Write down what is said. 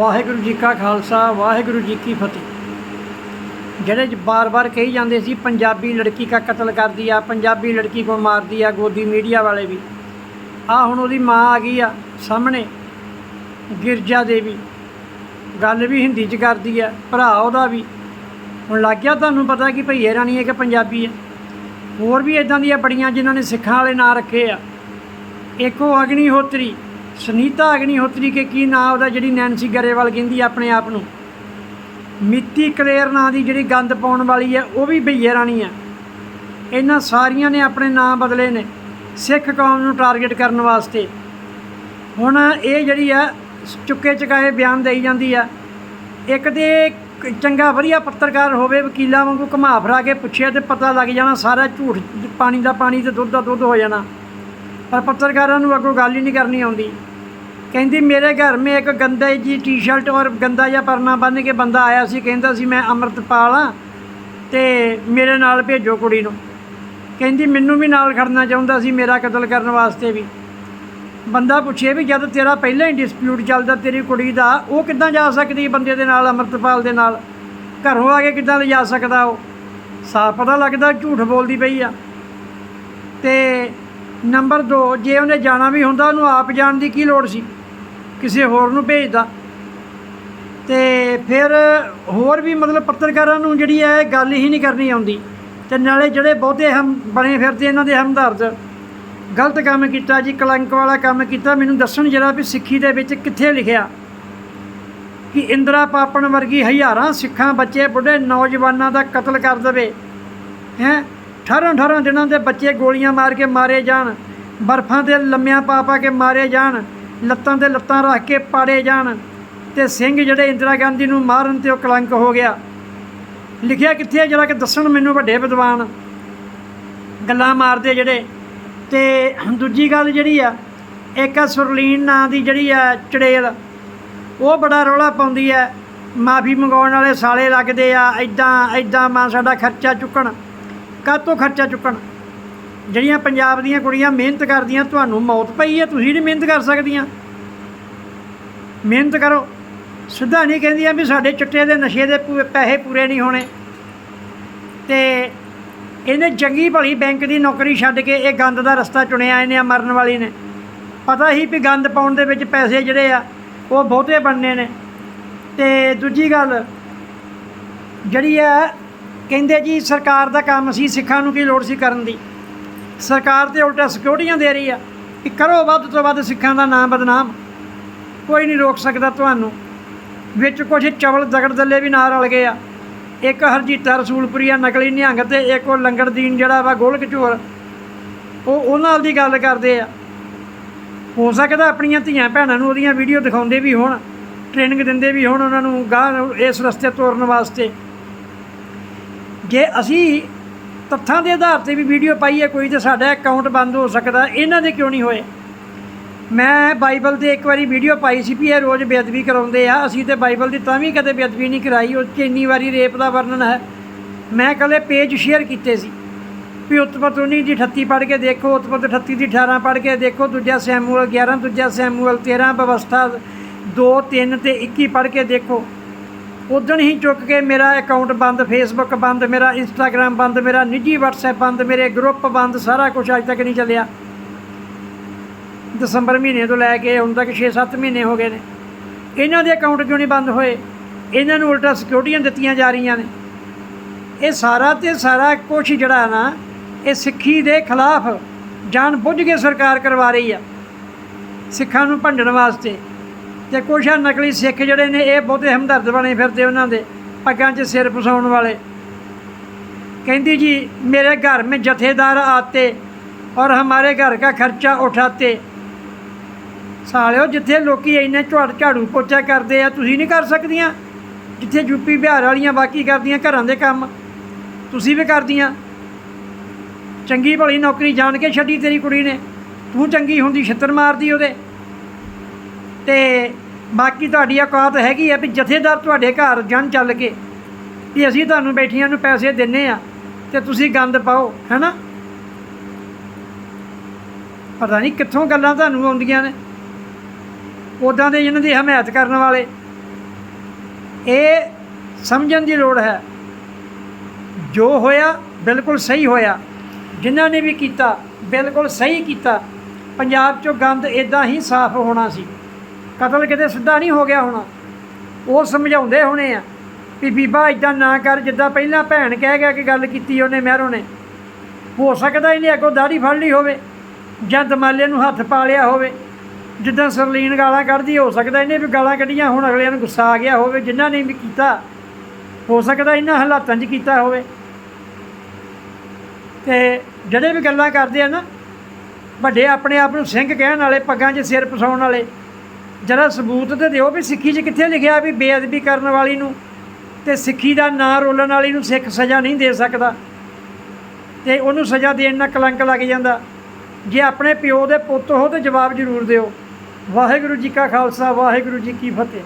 ਵਾਹਿਗੁਰੂ ਜੀ ਕਾ ਖਾਲਸਾ, ਵਾਹਿਗੁਰੂ ਜੀ ਕੀ ਫਤਿਹ। ਜਿਹੜੇ ਬਾਰ-ਬਾਰ ਕਹੀ ਜਾਂਦੇ ਸੀ, ਪੰਜਾਬੀ ਲੜਕੀ ਦਾ ਕਤਲ ਕਰਦੀ ਆ, ਪੰਜਾਬੀ ਲੜਕੀ ਕੋ ਮਾਰਦੀ ਆ, ਗੋਦੀ ਮੀਡੀਆ ਵਾਲੇ ਵੀ। ਆ ਹੁਣ ਉਹਦੀ ਮਾਂ ਆ ਗਈ ਆ, ਸਾਹਮਣੇ ਗਿਰਜਾ ਦੇਵੀ। ਗੱਲ ਵੀ ਹਿੰਦੀ ਚ ਕਰਦੀ ਆ, ਭਰਾ ਉਹਦਾ ਵੀ। ਹੁਣ ਲੱਗ ਗਿਆ ਤੁਹਾਨੂੰ ਪਤਾ ਕਿ ਭਈਏ ਰਾਣੀ ਹੈ ਕਿ ਪੰਜਾਬੀ ਹੈ ਹੋਰ ਵੀ ਇਦਾਂ ਦੀਆਂ ਬੜੀਆਂ ਜਿਨ੍ਹਾਂ ਨੇ ਸਿੱਖਾਂ ਵਾਲੇ ਨਾਂ ਰੱਖੇ ਆ। ਇੱਕ ਉਹ ਅਗਨੀਹੋਤਰੀ ਸੁਨੀਤਾ ਅਗਨੀਹੋਤਰੀ ਕੇ ਕੀ ਨਾਂ ਉਹਦਾ ਜਿਹੜੀ ਨੈਨਸੀ ਗਰੇਵਾਲ ਕਹਿੰਦੀ ਆਪਣੇ ਆਪ ਨੂੰ? ਮਿੱਤੀ ਕਲੇਰ ਨਾਂ ਦੀ ਜਿਹੜੀ ਗੰਦ ਪਾਉਣ ਵਾਲੀ ਹੈ ਉਹ ਵੀ ਬਈਏ ਰਾਣੀ ਹੈ ਇਹਨਾਂ ਸਾਰੀਆਂ ਨੇ ਆਪਣੇ ਨਾਂ ਬਦਲੇ ਨੇ, ਸਿੱਖ ਕੌਮ ਨੂੰ ਟਾਰਗੇਟ ਕਰਨ ਵਾਸਤੇ। ਹੁਣ ਇਹ ਜਿਹੜੀ ਆ, ਚੁੱਕੇ ਚੁਕਾਏ ਬਿਆਨ ਦੇਈ ਜਾਂਦੀ ਆ। ਇੱਕ ਤੇ ਚੰਗਾ ਵਧੀਆ ਪੱਤਰਕਾਰ ਹੋਵੇ, ਵਕੀਲਾਂ ਵਾਂਗੂ ਘੁਮਾ ਫਰਾ ਕੇ ਪੁੱਛਿਆ ਤੇ ਪਤਾ ਲੱਗ ਜਾਣਾ ਸਾਰਾ ਝੂਠ, ਪਾਣੀ ਦਾ ਪਾਣੀ ਤੇ ਦੁੱਧ ਦਾ ਦੁੱਧ ਹੋ ਜਾਣਾ। ਪਰ ਪੱਤਰਕਾਰਾਂ ਨੂੰ ਅੱਗੋਂ ਗੱਲ ਹੀ ਨਹੀਂ ਕਰਨੀ ਆਉਂਦੀ। ਕਹਿੰਦੀ, ਮੇਰੇ ਘਰ ਮੇ ਇੱਕ ਗੰਦਾ ਜੀ ਟੀ-ਸ਼ਰਟ ਔਰ ਗੰਦਾ ਜਿਹਾ ਪਰਨਾ ਬੰਨ੍ਹ ਕੇ ਬੰਦਾ ਆਇਆ ਸੀ। ਕਹਿੰਦਾ ਸੀ, ਮੈਂ ਅੰਮ੍ਰਿਤਪਾਲ ਆ ਤੇ ਮੇਰੇ ਨਾਲ ਭੇਜੋ ਕੁੜੀ ਨੂੰ। ਕਹਿੰਦੀ, ਮੈਨੂੰ ਵੀ ਨਾਲ ਖੜਨਾ ਚਾਹੁੰਦਾ ਸੀ, ਮੇਰਾ ਕਤਲ ਕਰਨ ਵਾਸਤੇ ਵੀ। ਬੰਦਾ ਪੁੱਛੇ ਵੀ, ਜਦ ਤੇਰਾ ਪਹਿਲਾਂ ਹੀ ਡਿਸਪਿਊਟ ਚੱਲਦਾ ਤੇਰੀ ਕੁੜੀ ਦਾ, ਉਹ ਕਿੱਦਾਂ ਜਾ ਸਕਦੀ ਬੰਦੇ ਦੇ ਨਾਲ, ਅੰਮ੍ਰਿਤਪਾਲ ਦੇ ਨਾਲ? ਘਰੋਂ ਆ ਕੇ ਕਿੱਦਾਂ ਲਿਜਾ ਸਕਦਾ ਉਹ? ਸਾਫ਼ ਪਤਾ ਲੱਗਦਾ ਝੂਠ ਬੋਲਦੀ ਪਈ ਆ। ਤੇ ਨੰਬਰ 2 ਜੇ ਉਹਨੇ ਜਾਣਾ ਵੀ ਹੁੰਦਾ, ਉਹਨੂੰ ਆਪ ਜਾਣ ਦੀ ਕੀ ਲੋੜ ਸੀ? ਕਿਸੇ ਹੋਰ ਨੂੰ ਭੇਜਦਾ। ਤੇ ਫਿਰ ਹੋਰ ਵੀ ਮਤਲਬ ਪੱਤਰਕਾਰਾਂ ਨੂੰ ਜਿਹੜੀ ਹੈ ਇਹ ਗੱਲ ਹੀ ਨਹੀਂ ਕਰਨੀ ਆਉਂਦੀ। ਤੇ ਨਾਲੇ ਜਿਹੜੇ ਬਹੁਤੇ ਹਮ ਬਣੇ ਫਿਰਦੇ ਇਹਨਾਂ ਦੇ ਹਮਦਰਦ। ਗਲਤ ਕੰਮ ਕੀਤਾ ਜੀ, ਕਲੰਕ ਵਾਲਾ ਕੰਮ ਕੀਤਾ। ਮੈਨੂੰ ਦੱਸਣ ਜਰਾ ਵੀ ਸਿੱਖੀ ਦੇ ਵਿੱਚ ਕਿੱਥੇ ਲਿਖਿਆ? ਕਿ ਇੰਦਰਾ ਪਾਪਣ ਵਰਗੀ ਹਜ਼ਾਰਾਂ ਸਿੱਖਾਂ ਬੱਚੇ ਬੁੱਢੇ ਨੌਜਵਾਨਾਂ ਦਾ ਕਤਲ ਕਰ ਦੇਵੇ। ਹੈ? 18 18 ਦਿਨਾਂ ਦੇ ਬੱਚੇ ਗੋਲੀਆਂ ਮਾਰ ਕੇ ਮਾਰੇ ਜਾਣ। ਬਰਫਾਂ ਤੇ ਲੰਮਿਆਂ ਪਾ ਪਾ ਕੇ ਮਾਰੇ ਜਾਣ। ਲੱਤਾਂ ਤੇ ਲੱਤਾਂ ਰੱਖ ਕੇ ਪਾੜੇ ਜਾਣ ਤੇ ਸਿੰਘ ਜਿਹੜੇ ਇੰਦਰਾ ਗਾਂਧੀ ਨੂੰ ਮਾਰਨ ਤੇ ਉਹ ਕਲੰਕ ਹੋ ਗਿਆ। ਲਿਖਿਆ ਕਿੱਥੇ ਜਰਾ ਕਿ ਦੱਸਣ ਮੈਨੂੰ ਵੱਡੇ ਵਿਦਵਾਨ ਗੱਲਾਂ ਮਾਰਦੇ ਜਿਹੜੇ। ਤੇ ਦੂਜੀ ਗੱਲ ਜਿਹੜੀ ਆ, ਇੱਕ ਆ ਸੁਰਲੀਨ ਨਾਂ ਦੀ ਜਿਹੜੀ ਆ ਚੜੇਲ, ਉਹ ਬੜਾ ਰੌਲਾ ਪਾਉਂਦੀ ਹੈ ਮਾਫੀ ਮੰਗਾਉਣ ਵਾਲੇ ਸਾਲੇ ਲੱਗਦੇ ਆ ਐਦਾਂ ਐਦਾਂ ਮਾਂ ਸਾਡਾ ਖਰਚਾ ਚੁੱਕਣ, ਕਾਹਤੋਂ ਖਰਚਾ ਚੁੱਕਣ? ਜਿਹੜੀਆਂ ਪੰਜਾਬ ਦੀਆਂ ਕੁੜੀਆਂ ਮਿਹਨਤ ਕਰਦੀਆਂ, ਤੁਹਾਨੂੰ ਮੌਤ ਪਈ ਹੈ, ਤੁਸੀਂ ਨਹੀਂ ਮਿਹਨਤ ਕਰ ਸਕਦੀਆਂ। ਮਿਹਨਤ ਕਰੋ। ਸਿੱਧਾ ਨਹੀਂ ਕਹਿੰਦੀਆਂ ਵੀ ਸਾਡੇ ਚਿੱਟੇ ਦੇ ਨਸ਼ੇ ਦੇ ਪੂ- ਪੈਸੇ ਪੂਰੇ ਨਹੀਂ ਹੋਣੇ। ਤੇ ਇਹਨੇ ਚੰਗੀ ਭਲੀ ਬੈਂਕ ਦੀ ਨੌਕਰੀ ਛੱਡ ਕੇ ਇਹ ਗੰਦ ਦਾ ਰਸਤਾ ਚੁਣਿਆ ਇਹਨੇ ਆ ਮਰਨ ਵਾਲੀ ਨੇ। ਪਤਾ ਹੀ ਵੀ ਗੰਦ ਪਾਉਣ ਦੇ ਵਿੱਚ ਪੈਸੇ ਜਿਹੜੇ ਆ, ਉਹ ਬਹੁਤੇ ਬਣਨੇ ਨੇ। ਤੇ ਦੂਜੀ ਗੱਲ, ਜਿਹੜੀ ਆ, ਕਹਿੰਦੇ ਜੀ ਸਰਕਾਰ ਦਾ ਕੰਮ ਸੀ ਸਿੱਖਾਂ ਨੂੰ ਕੀ ਲੋੜ ਸੀ ਕਰਨ ਦੀ? ਸਰਕਾਰ ਤੇ ਉਲਟਾ ਸਿਕਿਉਰਟੀਆਂ ਦੇ ਰਹੀ ਆ ਕਿ ਕਰੋ ਵੱਧ ਤੋਂ ਵੱਧ ਸਿੱਖਾਂ ਦਾ ਨਾਮ ਬਦਨਾਮ। ਕੋਈ ਨਹੀਂ ਰੋਕ ਸਕਦਾ ਤੁਹਾਨੂੰ। ਵਿੱਚ ਕੁਝ ਚਵਲ ਦਗੜ ਦੱਲੇ ਵੀ ਨਾਲ ਰਲ ਗਏ ਆ। ਇੱਕ ਹਰਜੀਤਾ ਰਸੂਲਪੁਰੀਆ ਨਕਲੀ ਨਿਹੰਗ ਤੇ ਇੱਕ ਉਹ ਲੰਗੜਦੀਨ ਜਿਹੜਾ ਵਾ ਗੋਲਕ ਝੋਰ ਉਹ ਉਹਨਾਂ ਨਾਲ ਦੀ ਗੱਲ ਕਰਦੇ ਆ। ਹੋ ਸਕਦਾ ਆਪਣੀਆਂ ਧੀਆਂ ਭੈਣਾਂ ਨੂੰ ਉਹਦੀਆਂ ਵੀਡੀਓ ਦਿਖਾਉਂਦੇ ਵੀ ਹੋਣ ਟ੍ਰੇਨਿੰਗ ਦਿੰਦੇ ਵੀ ਹੋਣ, ਉਹਨਾਂ ਨੂੰ ਗਾਂ ਇਸ ਰਸਤੇ ਤੋਰਨ ਵਾਸਤੇ। ਜੇ ਅਸੀਂ ਤੱਥਾਂ ਦੇ ਆਧਾਰ ਤੇ ਵੀ ਵੀਡੀਓ ਹੈ, ਕੋਈ ਤੇ ਸਾਡਾ ਅਕਾਊਂਟ ਬੰਦ ਹੋ ਸਕਦਾ, ਇਹਨਾਂ ਦੇ ਕਿਉਂ ਨਹੀਂ ਹੋਏ? ਮੈਂ ਬਾਈਬਲ ਤੇ ਇੱਕ ਵਾਰੀ ਵੀਡੀਓ ਪਾਈ ਸੀ ਵੀ ਇਹ ਰੋਜ਼ ਬੇਅਦਬੀ ਕਰਾਉਂਦੇ ਆ, ਅਸੀਂ ਤੇ ਬਾਈਬਲ ਦੀ ਤਾਂ ਵੀ ਕਦੇ ਬੇਅਦਬੀ ਨਹੀਂ ਕਰਾਈ, ਉਹ 'ਚ ਇੰਨੀ ਵਾਰੀ ਰੇਪ ਦਾ ਵਰਣਨ ਹੈ। ਮੈਂ ਕੱਲ੍ਹ ਪੇਜ ਸ਼ੇਅਰ ਕੀਤੇ ਸੀ, ਵੀ ਉਤਪਤ 19 ਦੀ 38 ਪੜ੍ਹ ਕੇ ਦੇਖੋ, ਉਤਪਤ 38 ਦੀ 18 ਪੜ੍ਹ ਕੇ ਦੇਖੋ, ਦੂਜਾ ਸੈਮੂਅਲ 11 ਦੂਜਾ ਸੈਮੂਅਲ 13 ਵਿਵਸਥਾ 2 3 ਤੇ 21 ਪੜ੍ਹ ਕੇ ਦੇਖੋ। ਉਦਣ ਹੀ ਚੁੱਕ ਕੇ ਮੇਰਾ ਅਕਾਊਂਟ ਬੰਦ ਫੇਸਬੁੱਕ ਬੰਦ, ਮੇਰਾ ਇੰਸਟਾਗ੍ਰam ਬੰਦ, ਮੇਰਾ ਨਿੱਜੀ WhatsApp ਬੰਦ, ਮੇਰੇ ਗਰੁੱਪ ਬੰਦ, ਸਾਰਾ ਕੁਝ ਅੱਜ ਤੱਕ ਨਹੀਂ ਚੱਲਿਆ। ਦਸੰਬਰ ਮਹੀਨੇ ਤੋਂ ਲੈ ਕੇ ਹੁਣ ਤੱਕ 6-7 ਮਹੀਨੇ ਹੋ ਗਏ ਨੇ। ਇਹਨਾਂ ਦੇ ਅਕਾਊਂਟ ਕਿਉਂ ਨਹੀਂ ਬੰਦ ਹੋਏ? ਇਹਨਾਂ ਨੂੰ ਉਲਟਾ ਸਿਕਿਉਰਟੀਆਂ ਦਿੱਤੀਆਂ ਜਾ ਰਹੀਆਂ ਨੇ। ਇਹ ਸਾਰਾ ਤੇ ਸਾਰਾ ਕੁਝ ਜਿਹੜਾ ਨਾ, ਇਹ ਸਿੱਖੀ ਦੇ ਖਿਲਾਫ ਜਾਣ ਬੁੱਝ ਕੇ ਸਰਕਾਰ ਕਰਵਾ ਰਹੀ ਆ। ਸਿੱਖਾਂ ਨੂੰ ਭੰਡਣ ਵਾਸਤੇ। ਤੇ ਕੁਛ ਆ ਨਕਲੀ ਸਿੱਖ ਜਿਹੜੇ ਨੇ, ਇਹ ਬਹੁਤੇ ਹਮਦਰਦ ਬਣੇ ਫਿਰਦੇ ਉਹਨਾਂ ਦੇ, ਪੱਗਾਂ 'ਚ ਸਿਰ ਫਸਾਉਣ ਵਾਲੇ। ਕਹਿੰਦੀ ਜੀ, ਮੇਰੇ ਘਰ में ਜਥੇਦਾਰ ਆਤੇ ਔਰ ਹਮਾਰੇ ਘਰ का ਖਰਚਾ ਉਠਾਤੇ। ਸਾਲਿਓ, ਜਿੱਥੇ ਲੋਕੀ ਇੰਨੇ ਝਾੜ ਝਾੜੂ ਪੋਚਾ ਕਰਦੇ ਆ, ਤੁਸੀਂ ਨਹੀਂ ਕਰ ਸਕਦੀਆਂ। ਜਿੱਥੇ ਯੂਪੀ ਬਿਹਾਰ ਵਾਲੀਆਂ ਬਾਕੀ ਕਰਦੀਆਂ ਘਰਾਂ ਦੇ ਕੰਮ, ਤੁਸੀਂ ਵੀ ਕਰਦੀਆਂ। ਚੰਗੀ ਭਲੀ ਨੌਕਰੀ ਜਾਣ ਕੇ ਛੱਡੀ ਤੇਰੀ ਕੁੜੀ ਨੇ। ਤੂੰ ਚੰਗੀ ਹੁੰਦੀ, ਛਿੱਤਰ ਮਾਰਦੀ ਉਹਦੇ। ਤੇ ਬਾਕੀ ਤੁਹਾਡੀ ਔਕਾਤ ਹੈਗੀ ਹੈ ਵੀ ਜਥੇਦਾਰ ਤੁਹਾਡੇ ਘਰ ਜਨ ਚੱਲ ਕੇ ਵੀ ਅਸੀਂ ਤੁਹਾਨੂੰ ਬੈਠੀਆਂ ਨੂੰ ਪੈਸੇ ਦਿੰਨੇ ਆ ਤੇ ਤੁਸੀਂ ਗੰਦ ਪਾਓ, ਹੈਨਾ? ਪਤਾ ਨਹੀਂ ਕਿੱਥੋਂ ਗੱਲਾਂ ਤੁਹਾਨੂੰ ਆਉਂਦੀਆਂ ਨੇ। ਉਦਾਂ ਦੇ ਇਹਨਾਂ ਦੀ ਹਮਾਇਤ ਕਰਨ ਵਾਲੇ। ਇਹ ਸਮਝਣ ਦੀ ਲੋੜ ਹੈ। ਜੋ ਹੋਇਆ ਬਿਲਕੁਲ ਸਹੀ ਹੋਇਆ। ਜਿਨ੍ਹਾਂ ਨੇ ਵੀ ਕੀਤਾ ਬਿਲਕੁਲ ਸਹੀ ਕੀਤਾ। ਪੰਜਾਬ 'ਚੋਂ ਗੰਦ ਇਦਾਂ ਹੀ ਸਾਫ਼ ਹੋਣਾ ਸੀ। ਕਤਲ ਕਿਤੇ ਸਿੱਧਾ ਨਹੀਂ ਹੋ ਗਿਆ ਹੋਣਾ। ਉਹ ਸਮਝਾਉਂਦੇ ਹੋਣੇ ਆ ਵੀ ਬੀਬਾ ਇਦਾਂ ਨਾ ਕਰ, ਜਿੱਦਾਂ ਪਹਿਲਾਂ ਭੈਣ ਕਹਿ ਗਿਆ ਕਿ ਗੱਲ ਕੀਤੀ ਉਹਨੇ ਮਹਿਰੋਂ ਨੇ। ਹੋ ਸਕਦਾ ਇਹਨੇ ਅੱਗੋਂ ਦਾੜੀ ਫੜ ਲਈ ਹੋਵੇ, ਜਾਂ ਦਮਾਲੇ ਨੂੰ ਹੱਥ ਪਾ ਲਿਆ ਹੋਵੇ। ਜਿੱਦਾਂ ਸਰਲੀਨ ਗਾਲਾਂ ਕੱਢਦੀ, ਹੋ ਸਕਦਾ ਇਹਨੇ ਵੀ ਗਾਲਾਂ ਕੱਢੀਆਂ, ਹੁਣ ਅਗਲਿਆਂ ਨੂੰ ਗੁੱਸਾ ਆ ਗਿਆ ਹੋਵੇ, ਜਿਨ੍ਹਾਂ ਨੇ ਵੀ ਕੀਤਾ। ਹੋ ਸਕਦਾ ਇਹਨਾਂ ਹਾਲਾਤਾਂ 'ਚ ਕੀਤਾ ਹੋਵੇ। ਤੇ ਜਿਹੜੇ ਵੀ ਗੱਲਾਂ ਕਰਦੇ ਆ ਨਾ, ਵੱਡੇ ਆਪਣੇ ਆਪ ਨੂੰ ਸਿੰਘ ਕਹਿਣ ਵਾਲੇ, ਪੱਗਾਂ 'ਚ ਸਿਰ ਪਸਾਉਣ ਵਾਲੇ ਜਰਾ ਸਬੂਤ ਤੇ ਦਿਓ ਵੀ ਸਿੱਖੀ 'ਚ ਕਿੱਥੇ ਲਿਖਿਆ ਵੀ ਬੇਅਦਬੀ ਕਰਨ ਵਾਲੀ ਨੂੰ ਤੇ ਸਿੱਖੀ ਦਾ ਨਾਂ ਰੋਲਣ ਵਾਲੀ ਨੂੰ ਸਿੱਖ ਸਜ਼ਾ ਨਹੀਂ ਦੇ ਸਕਦਾ। ਤੇ ਉਹਨੂੰ ਸਜ਼ਾ ਦੇਣ ਨਾਲ ਕਲੰਕ ਲੱਗ ਜਾਂਦਾ। ਜੇ ਆਪਣੇ ਪਿਓ ਦੇ ਪੁੱਤ ਹੋ ਤੇ ਜਵਾਬ ਜ਼ਰੂਰ ਦਿਓ। ਵਾਹਿਗੁਰੂ ਜੀ ਕਾ ਖਾਲਸਾ, ਵਾਹਿਗੁਰੂ ਜੀ ਕੀ ਫਤਿਹ।